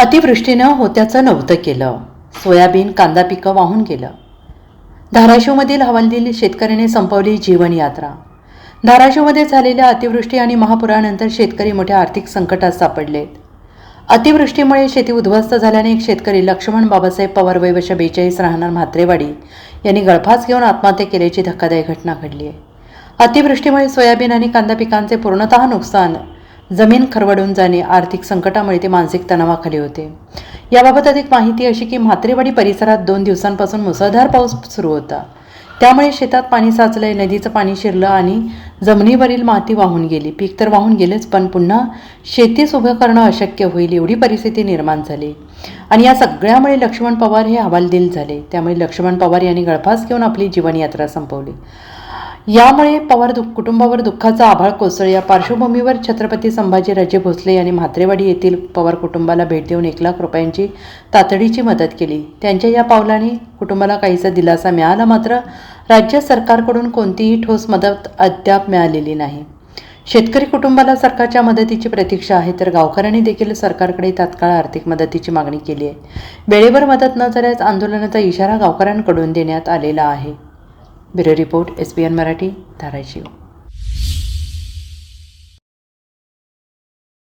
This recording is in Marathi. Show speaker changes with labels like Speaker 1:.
Speaker 1: अतिवृष्टीनं होत्याचं नव्हतं केलं. सोयाबीन कांदा पिकं वाहून गेलं. धाराशिवमधील हवालदिल शेतकऱ्याने संपवली जीवनयात्रा. धाराशिवमध्ये झालेल्या अतिवृष्टी आणि महापुरानंतर शेतकरी मोठ्या आर्थिक संकटात सापडलेत. अतिवृष्टीमुळे शेती उद्ध्वस्त झाल्याने एक शेतकरी लक्ष्मण बाबासाहेब पवार वैवश बेचाळीस राहणार म्हात्रेवाडी यांनी गळफास घेऊन आत्महत्या केल्याची धक्कादायक घटना घडली आहे. अतिवृष्टीमुळे सोयाबीन आणि कांदा पिकांचे पूर्णतः नुकसान जमीन खरवडून जाणे आर्थिक संकटामुळे ते मानसिक तणावाखाली होते. याबाबत अधिक माहिती अशी की म्हात्रेवाडी परिसरात दोन दिवसांपासून मुसळधार पाऊस सुरू होता. त्यामुळे शेतात पाणी साचलंय नदीचं पाणी शिरलं आणि जमिनीवरील माती वाहून गेली. पीक तर वाहून गेलेच पण पुन्हा शेतीस उभं करणं अशक्य होईल एवढी परिस्थिती निर्माण झाली. आणि या सगळ्यामुळे लक्ष्मण पवार हे हवालदिल झाले. त्यामुळे लक्ष्मण पवार यांनी गळफास घेऊन आपली जीवनयात्रा संपवली. यामुळे पवार दु कुटुंबावर दुःखाचा आभाळ कोसळ या पार्श्वभूमीवर छत्रपती संभाजीराजे भोसले यांनी म्हात्रेवाडी येथील पवार कुटुंबाला भेट देऊन एक लाख रुपयांची तातडीची मदत केली. त्यांच्या या पावलाने कुटुंबाला काहीसा दिलासा मिळाला मात्र राज्य सरकारकडून कोणतीही ठोस मदत अद्याप मिळालेली नाही. शेतकरी कुटुंबाला सरकारच्या मदतीची प्रतीक्षा आहे तर गावकऱ्यांनी देखील सरकारकडे तात्काळ आर्थिक मदतीची मागणी केली आहे. वेळेवर मदत न झाल्यास आंदोलनाचा इशारा गावकऱ्यांकडून देण्यात आलेला आहे. Bureau report S B N Marathi Dharashiv.